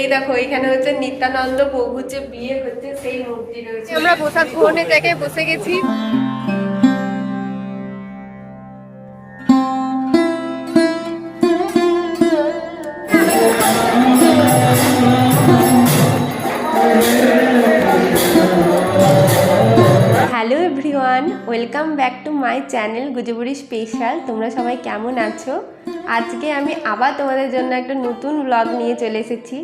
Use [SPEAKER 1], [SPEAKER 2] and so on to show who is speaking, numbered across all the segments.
[SPEAKER 1] এই দেখো এখানে হচ্ছে নিত্যানন্দ প্রভুর যে বিয়ে হচ্ছে সেই মূর্তি রয়েছে। আমরা প্রসাদ গ্রহণের জায়গায় বসে গেছি। Welcome back to my channel gooseberry special তোমরা সবাই কেমন আছো? আজকে আমি আবার তোমাদের জন্য একটা নতুন ব্লগ নিয়ে চলে এসেছি।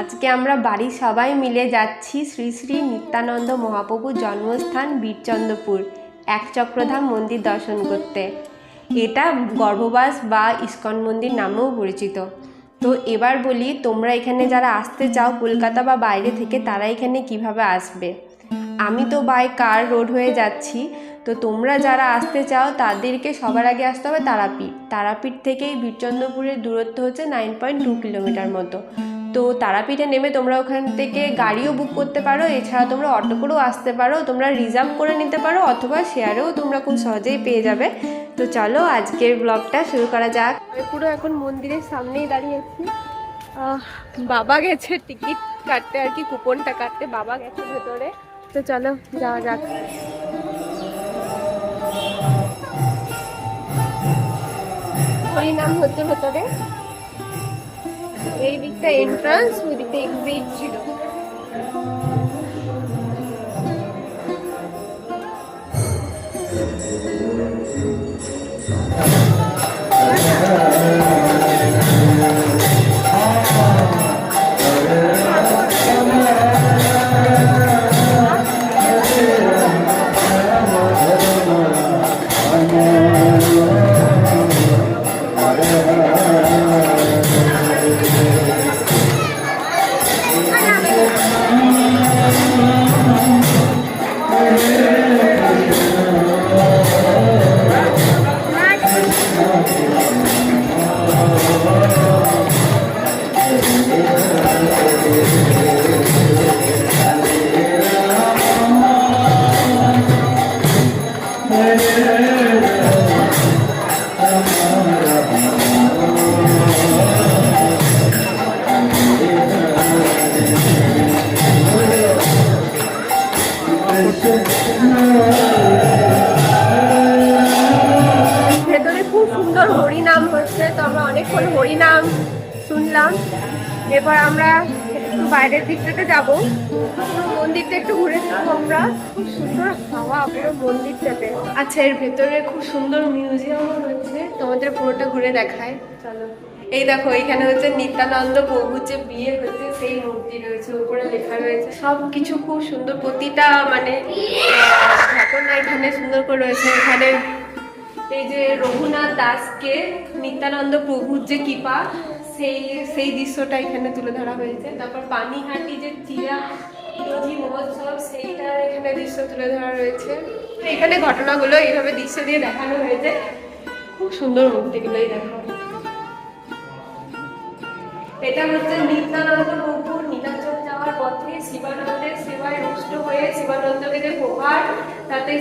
[SPEAKER 1] আজকে আমরা বাড়ির সবাই মিলে যাচ্ছি শ্রী শ্রী নিত্যানন্দ মহাপ্রভুর জন্মস্থান বীরচন্দ্রপুর, এক চক্রধাম মন্দির দর্শন করতে। এটা গর্ভবাস বা ইস্কন মন্দির নামেও পরিচিত। তো এবার বলি, তোমরা এখানে যারা আসতে চাও কলকাতা বা বাইরে থেকে, তারা এখানে কীভাবে আসবে? আমি তো বাই কার রোড হয়ে যাচ্ছি। তো তোমরা যারা আসতে চাও, তাদেরকে সবার আগে আসতে হবে তারাপীঠ। তারাপীঠ থেকেই বীরচন্দ্রপুরের দূরত্ব হচ্ছে নাইন পয়েন্ট টু কিলোমিটার মতো। তো তারাপীঠে নেমে তোমরা ওখান থেকে গাড়িও বুক করতে পারো, এছাড়া তোমরা অটো করেও আসতে পারো, তোমরা রিজার্ভ করে নিতে পারো, অথবা শেয়ারেও তোমরা খুব সহজেই পেয়ে যাবে। তো চলো আজকের ব্লগটা শুরু করা যাক। আমি পুরো এখন মন্দিরের সামনেই দাঁড়িয়ে আছি। বাবা গেছে টিকিট কাটতে আর কি কুপনটা কাটতে, বাবা গেছে ভেতরে। তো চলো যাওয়া যাক। ওই নাম হচ্ছে ভেতরে এই দিকটা এন্ট্রান্স ওই দিকটা এক্সিট ছিল। ভেতরে খুব সুন্দর হরিনাম হচ্ছে তো আমরা অনেকক্ষণ হরিনাম শুনলাম। এবার আমরা বাইরের দিকটাতে যাব। মন্দিরটা একটু ঘুরে দেখব আমরা। খুব সুন্দর হাওয়া, পুরো মন্দিরটাতে। আচ্ছা এর ভেতরে খুব সুন্দর মিউজিয়ামও রয়েছে তোমাদের পুরোটা ঘুরে দেখায় চলো। এই দেখো, এখানে হচ্ছে নিত্যানন্দ প্রভুর যে বিয়ে হচ্ছে সেই মূর্তি রয়েছে, উপরে লেখা রয়েছে। সব কিছু খুব সুন্দর। প্রতিটা মানে ঘটনা এখানে সুন্দর করে রয়েছে। এখানে এই যে রঘুনাথ দাসকে নিত্যানন্দ প্রভুর যে কৃপা সেই সেই দৃশ্যটা এখানে তুলে ধরা হয়েছে। তারপর পানিহাটি যে চিরা মহোৎসব, সেইটা এখানে দৃশ্য তুলে ধরা রয়েছে। এখানে ঘটনাগুলো এইভাবে দৃশ্য দিয়ে দেখানো হয়েছে। খুব সুন্দর মূর্তিগুলোই দেখা। এটা হচ্ছে নিত্যানন্দ প্রভু নীলাচল যাওয়ার পথে শিবানন্দের সেবায় রুষ্ট হয়ে শিবানন্দকে যে প্রহার, তাতে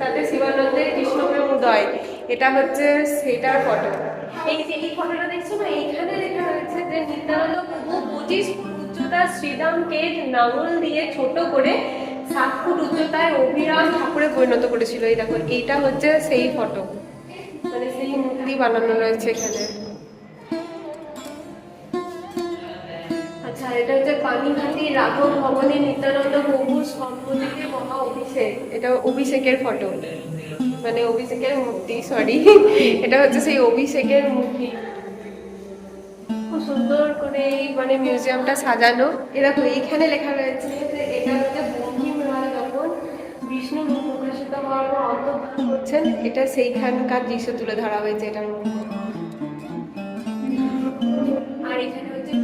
[SPEAKER 1] তাতে শিবানন্দের কৃষ্ণপ্রেম উদয়। এটা হচ্ছে সেটার ফটো মানে এখানে। আচ্ছা এটা হচ্ছে পানিহাটি রাঘব ভবনে নিত্যানন্দ প্রভু সম্মতিতে মহা অভিষেক। এটা অভিষেকের ফটো। মানে অভিষেকের মূর্তি সরি এটা হচ্ছে সেই অভিষেকের মূর্তি। খুব সুন্দর করে এই মানে মিউজিয়ামটা সাজানো। এরকম এইখানে লেখা রয়েছে যে এটা হচ্ছে বিষ্ণু এটা সেইখানকার দৃশ্য তুলে ধরা হয়েছে এটার মধ্যে। আর এখানে হচ্ছে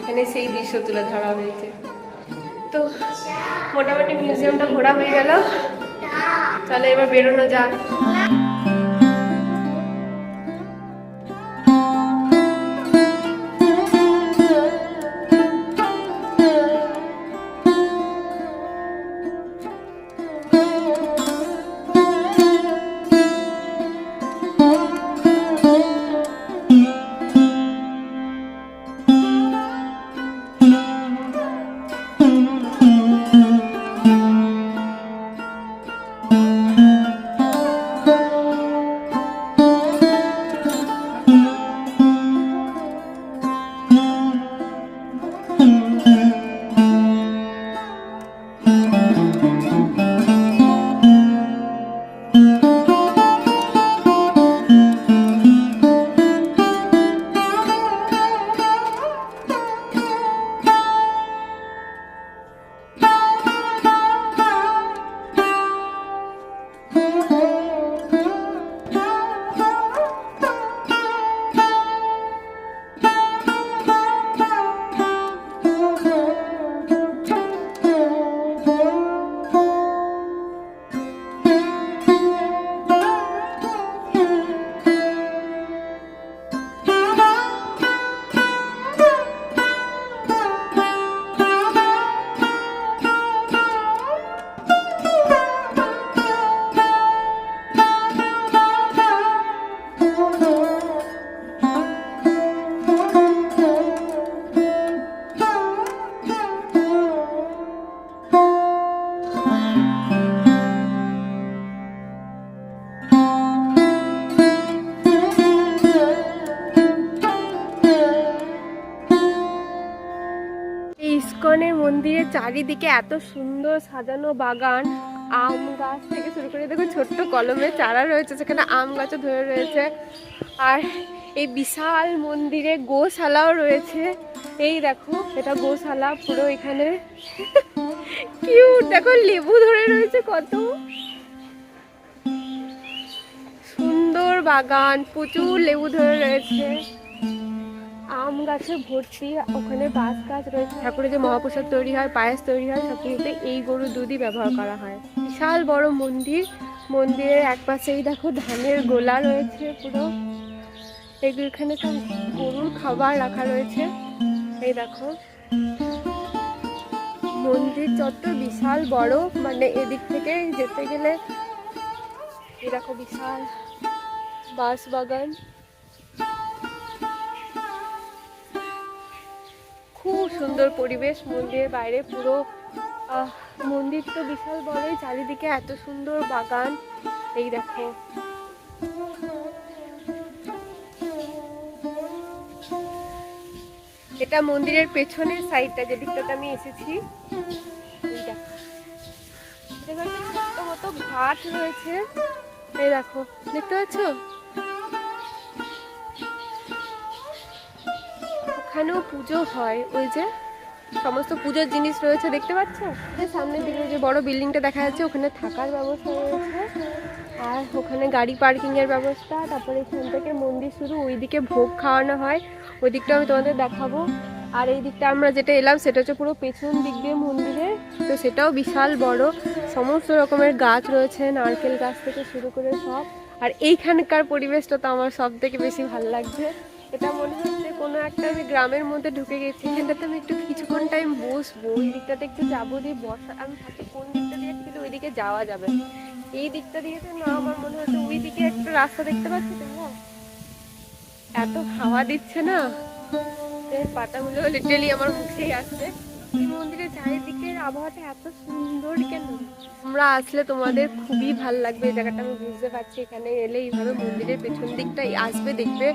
[SPEAKER 1] এখানে সেই দৃশ্য তুলে ধরা হয়েছে। তো মোটামুটি মিউজিয়ামটা ঘোরা হয়ে গেল। তাহলে এবার বেরোনো যাক। চারিদিকে এত সুন্দর সাজানো বাগান, আম গাছ থেকে শুরু করে দেখো ছোট্ট কলমে চারা রয়েছে, সেখানে আম গাছও ধরে রয়েছে। আর এই বিশাল মন্দিরে গোশালাও রয়েছে। এই দেখো, এটা গোশালা পুরো এখানে। কিউট দেখো লেবু ধরে রয়েছে কত। সুন্দর বাগান, প্রচুর লেবু ধরে রয়েছে। আম গাছে ভর্তি, ওখানে বাঁশ গাছ রয়েছে। ঠাকুরের যে মহাপ্রসাদ তৈরি হয়, পায়েস তৈরি হয়, সব কিছুতে এই গরুর দুধই ব্যবহার করা হয়। বিশাল বড় মন্দির। মন্দিরের এক পাশেই দেখো ধানের গোলা রয়েছে পুরো। এখানে সব গরুর খাবার রাখা রয়েছে। এই দেখো। মন্দির চত্বর বিশাল বড় মানে এদিক থেকে যেতে গেলে এই দেখো বিশাল বাঁশ বাগান। সুন্দর পরিবেশ মন্দিরের বাইরে পুরো মন্দির তো বিশাল বড়ই, চারিদিকে এত সুন্দর বাগান। এই দেখো। এটা মন্দিরের পেছনের সাইডটা যে দিকটাতে আমি এসেছি। মতো ঘাট রয়েছে। এই দেখো, দেখতে পাচ্ছ? ওখানেও পুজো হয়, ওই যে সমস্ত পুজোর জিনিস রয়েছে, দেখতে পাচ্ছ? সামনের দিকে যে বড় বিল্ডিংটা দেখা যাচ্ছে, ওখানে থাকার ব্যবস্থা রয়েছে। আর ওখানে গাড়ি পার্কিং এর ব্যবস্থা, তারপরে এখান থেকে মন্দির শুরু, ওইদিকে ভোগ খাওয়ানো হয়। ওই দিকটা আমি তোমাদের দেখাবো। আর এই দিকটা আমরা যেটা এলাম, সেটা হচ্ছে পুরো পেছন দিক দিয়ে মন্দিরের তো সেটাও বিশাল বড়। সমস্ত রকমের গাছ রয়েছে, নারকেল গাছ থেকে শুরু করে সব। আর এইখানকার পরিবেশটা তো আমার সব থেকে বেশি ভালো লাগছে। এটা মনে হচ্ছে কোনো একটা আমি গ্রামের মধ্যে ঢুকে গেছি এখানটাতে আমি একটু কিছুক্ষণ টাইম বসবো। ওই দিকটাতে একটু যাব দিয়ে বসা আমি ভাবছি কোন দিকটা দিয়ে কিন্তু ওইদিকে যাওয়া যাবে। এই দিকটা দিয়ে তো না, আমার মনে হচ্ছে ওই দিকে একটা রাস্তা দেখতে পাচ্ছি তো এত হাওয়া দিচ্ছে না। পাতাগুলো লিটারলি আমার মুখেই আসছে। মন্দিরের চারিদিকের আবহাওয়াটা এত সুন্দর কেন? আমরা আসলে তোমাদের খুবই ভালো লাগবে, এই জায়গাটা আমি বুঝতে পারছি। এখানে এলে এইভাবে মন্দিরের পেছন দিকটাই আসবে, দেখবে।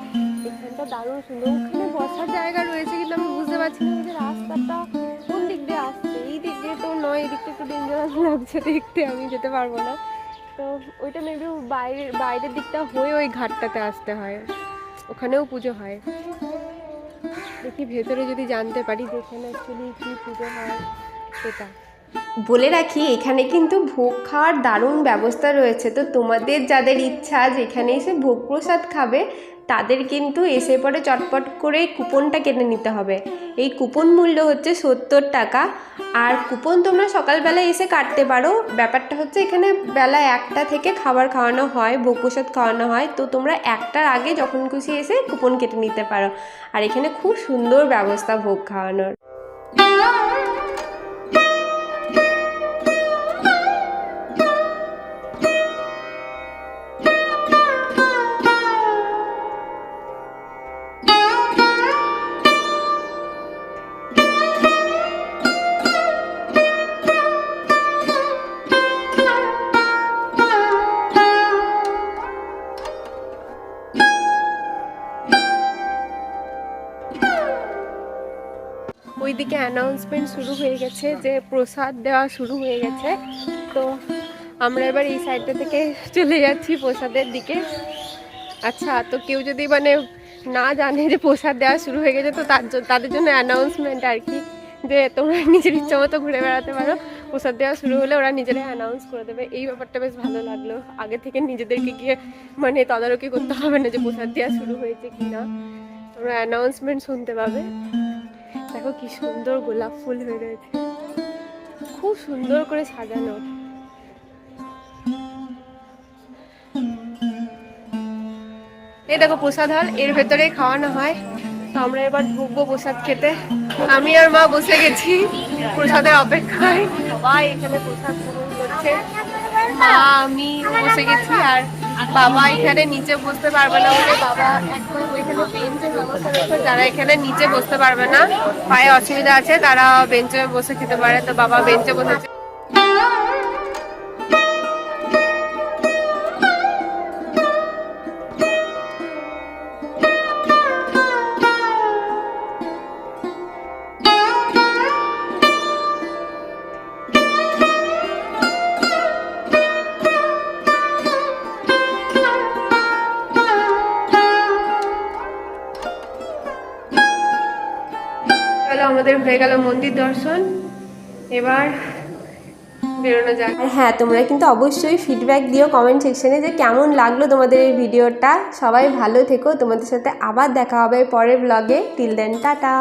[SPEAKER 1] এখানটা দারুণ সুন্দর। ওখানে বসার জায়গা রয়েছে কিন্তু আমি বুঝতে পারছি না যে রাস্তাটা কোন দিক দিয়ে আসছে। এই দিক দিয়ে তো নয়, এই দিকটা একটু ডেঞ্জারাস লাগছে দেখতে, আমি যেতে পারব না। তো ওইটা মেবি বাইরের বাইরের দিকটা হয়ে ওই ঘাটটাতে আসতে হয়। ওখানেও পুজো হয়। দেখি ভেতরে যদি জানতে পারি যে এখানে অ্যাকচুয়ালি কী পুজো হয় সেটা। বলে রাখি, এখানে কিন্তু ভোগ খাওয়ার দারুণ ব্যবস্থা রয়েছে। তো তোমাদের যাদের ইচ্ছা যেখানে এসে ভোগ প্রসাদ খাবে, তাদের কিন্তু এসে পরে চটপট করে কুপনটা কেটে নিতে হবে। এই কুপন মূল্য হচ্ছে সত্তর টাকা। আর কুপন তোমরা সকালবেলায় এসে কাটতে পারো। ব্যাপারটা হচ্ছে এখানে বেলা একটা থেকে খাবার খাওয়ানো হয়, ভোগ প্রসাদ খাওয়ানো হয়। তো তোমরা একটার আগে যখন খুশি এসে কুপন কেটে নিতে পারো। আর এখানে খুব সুন্দর ব্যবস্থা ভোগ খাওয়ানোর। ওইদিকে অ্যানাউন্সমেন্ট শুরু হয়ে গেছে যে প্রসাদ দেওয়া শুরু হয়ে গেছে। তো আমরা এবার এই সাইডটা থেকে চলে যাচ্ছি প্রসাদের দিকে। আচ্ছা তো কেউ যদি মানে না জানে যে প্রসাদ দেওয়া শুরু হয়ে গেছে, তো তার তাদের জন্য অ্যানাউন্সমেন্ট আর কি যে তোমরা নিজের ইচ্ছা মতো ঘুরে বেড়াতে পারো। প্রসাদ দেওয়া শুরু হলে ওরা নিজেরাই অ্যানাউন্স করে দেবে। এই ব্যাপারটা বেশ ভালো লাগল। আগে থেকে নিজেদেরকে গিয়ে মানে তদারকি করতে হবে না যে প্রসাদ দেওয়া শুরু হয়েছে কি না তোমরা অ্যানাউন্সমেন্ট শুনতে পাবে। দেখো কি সুন্দর গোলাপ ফুল হয়ে রয়েছে। খুব সুন্দর করে সাজানো। এই দেখো প্রসাদ হল এর ভেতরে খাওয়ানো হয়। তো আমরা এবার ঢুকবো প্রসাদ খেতে। আমি আর মা বসে গেছি প্রসাদের অপেক্ষায়। সবাই এখানে প্রসাদ আমি বসে গেছি আর বাবা এখানে নিচে বসতে পারবে না বলে বাবা যারা এখানে নিচে বসতে পারবে না, পায়ে অসুবিধা আছে, তারা বেঞ্চে বসে খেতে পারে। তো বাবা বেঞ্চে বসেছে। আমাদের হয়ে গেল মন্দির দর্শন। এবার বেরোনো হ্যাঁ তোমরা কিন্তু অবশ্যই ফিডব্যাক দিও কমেন্ট সেকশনে যে কেমন লাগল তোমাদের এই ভিডিওটা সবাই ভালো থেকো। তোমাদের সাথে আবার দেখা হবে পরের ব্লগে টিল দেন টাটা।